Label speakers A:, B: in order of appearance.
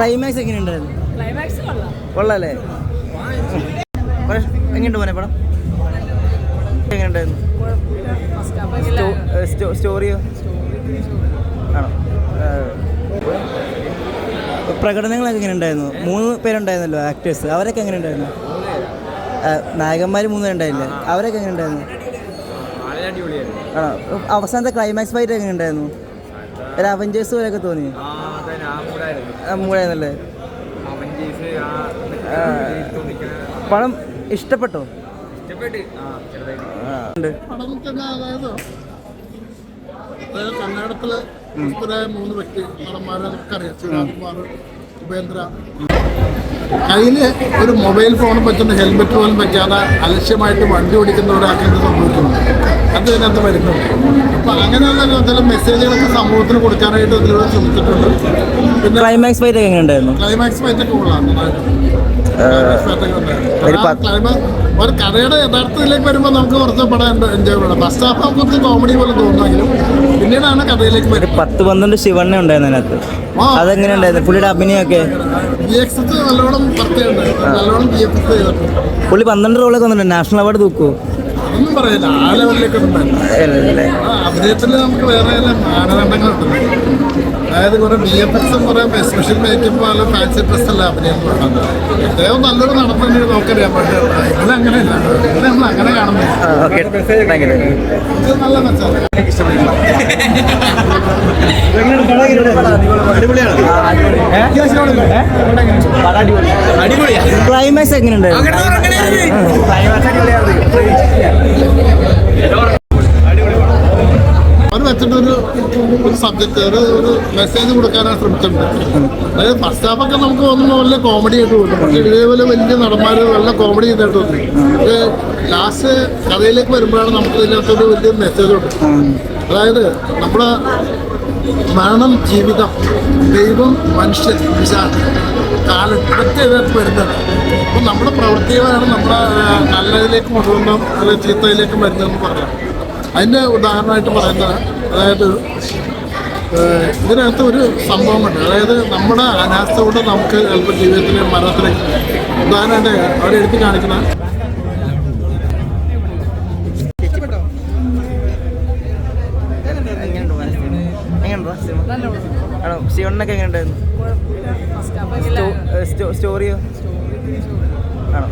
A: Climax എങ്ങനെ ഉണ്ടായിരുന്നു കൊള്ളാല്ലേ? എങ്ങനെയുണ്ട് മോനെ പടം? എങ്ങനെയുണ്ടായിരുന്നു? സ്റ്റോറിയോ? ആണോ? പ്രകടനങ്ങളൊക്കെ എങ്ങനെ ഉണ്ടായിരുന്നു മൂന്ന് പേരുണ്ടായിരുന്നല്ലോ ആക്ടേഴ്സ് അവരൊക്കെ എങ്ങനെ ഉണ്ടായിരുന്നു നായകന്മാർ മൂന്ന് പേരുണ്ടായില്ലേ? അവരൊക്കെ എങ്ങനെ ഉണ്ടായിരുന്നു ആണോ? അവസാനത്തെ ക്ലൈമാക്സ് ഫൈറ്റ് എങ്ങനെ ഉണ്ടായിരുന്നു ഒരു അവഞ്ചേഴ്സ് പോലെയൊക്കെ തോന്നി മൂടായിരുന്നല്ലേ? ആ, പടം ഇഷ്ടപ്പെട്ടോ?
B: കന്നഡത്തിൽ മൂന്ന് വ്യക്തി നടന്മാരെ നമുക്കറിയാം ഉപേന്ദ്ര. ഒരു മൊബൈൽ ഫോണും പറ്റുന്ന ഹെൽമെറ്റ് പോലും പറ്റാതെ അലക്ഷ്യമായിട്ട് വണ്ടി ഓടിക്കുന്ന ഒരാൾക്ക് എന്ത് സംഭവിക്കുന്നു? അത് ഇതിനകത്ത് വരുന്നുണ്ട്. അപ്പൊ അങ്ങനെയുള്ള ചില മെസ്സേജുകളൊക്കെ സമൂഹത്തിന് കൊടുക്കാനായിട്ട് ഇതിലൂടെ ശ്രമിച്ചിട്ടുണ്ട്. പിന്നെ
A: ക്ലൈമാക്സ് ഫൈറ്റ് എങ്ങനെ ഉണ്ടായിരുന്നു
B: ക്ലൈമാക്സ് ഫൈറ്റൊക്കെ കൊള്ളാം നന്നായിട്ട്.
A: ഒരു
B: കഥയുടെ യഥാർത്ഥത്തിലേക്ക് വരുമ്പോൾ നമുക്ക് കുറച്ച് പടം എൻജോയ് ചെയ്യണം. ഫസ്റ്റ് ഹാഫ് കുറച്ച് കോമഡി പോലെ തോന്നുമെങ്കിലും പിന്നീടാണ് കഥയിലേക്ക്
A: ഒരു
B: വരുന്നത്.
A: പത്ത് പന്ത്രണ്ട് ശിവണ്ണ ഉണ്ടായിരുന്നു അതിനകത്ത്. അതെങ്ങനെ ഉണ്ടായിരുന്നു പുള്ളിയുടെ അഭിനയമൊക്കെ?
B: നല്ലോണം
A: പുള്ളി പന്ത്രണ്ട് റോളൊക്കെ വന്നിട്ടുണ്ട്. നാഷണൽ അവാർഡ് തൂക്കുമോ
B: അതൊന്നും പറയില്ല ആ ലെവലിലേക്ക് ഒന്നും പറ്റില്ല
A: അല്ലേ
B: അഭിനയത്തിൽ നമുക്ക് വേറെ ചില മാനദണ്ഡങ്ങളുണ്ട്. അതായത് കുറെ ബി എഫ് എക്സും കുറെ സ്പെഷ്യൽ മേക്കപ്പ് പോലെ ഫാൻസി ഡ്രസ് എല്ലാം അഭിനയം വേണ്ടത് അദ്ദേഹം നല്ലൊരു നടന്നു നോക്കറിയാം പക്ഷേ ഇതിൽ അങ്ങനെയല്ല. നമ്മൾ അങ്ങനെ കാണുന്നില്ല. നല്ല മെസ്സേജ്
A: ക്ലൈമാക്സ് എങ്ങനെ ക്ലൈമാക്സ്
B: അവർ ഒരു മെസ്സേജ് കൊടുക്കാനാണ് ശ്രമിച്ചിട്ടുണ്ട് അതായത് ഫസ്റ്റ് ഹാഫൊക്കെ നമുക്ക് തോന്നുന്ന നല്ല കോമഡി ആയിട്ട് തോന്നും. പക്ഷേ ഇതേപോലെ വലിയ നടന്മാർ നല്ല കോമഡി ചെയ്തിട്ട് തോന്നി ലാസ്റ്റ് കഥയിലേക്ക് വരുമ്പോഴാണ് നമുക്ക് ഇതിനകത്തൊരു വലിയ മെസ്സേജ് ഉണ്ട് അതായത് നമ്മുടെ മരണം ജീവിതം ദൈവം മനുഷ്യൻ വിശാഖ കാലം വരുന്നത്. അപ്പം നമ്മുടെ പ്രവൃത്തികളാണ് നമ്മുടെ ആ, നല്ലതിലേക്ക് കൊണ്ടുവന്നതും അല്ലെങ്കിൽ ചീത്തയിലേക്കും വരുന്നതെന്ന് പറയാം. അതിന്റെ ഉദാഹരണമായിട്ട് പറയുന്നത് അതായത് ഇതിനകത്ത് ഒരു സംഭവമുണ്ട്. അതായത് നമ്മുടെ അനാസ്ഥ കൊണ്ട് നമുക്ക് ചിലപ്പോൾ ജീവിതത്തിൽ മരണത്തിലേക്ക് ഉദാഹരണമായിട്ട് അവിടെ എടുത്തു കാണിക്കുന്ന
A: ശിവണ്ണൊക്കെ
C: എങ്ങനെയുണ്ടായിരുന്നു?
A: സ്റ്റോറിയോ? ആണോ?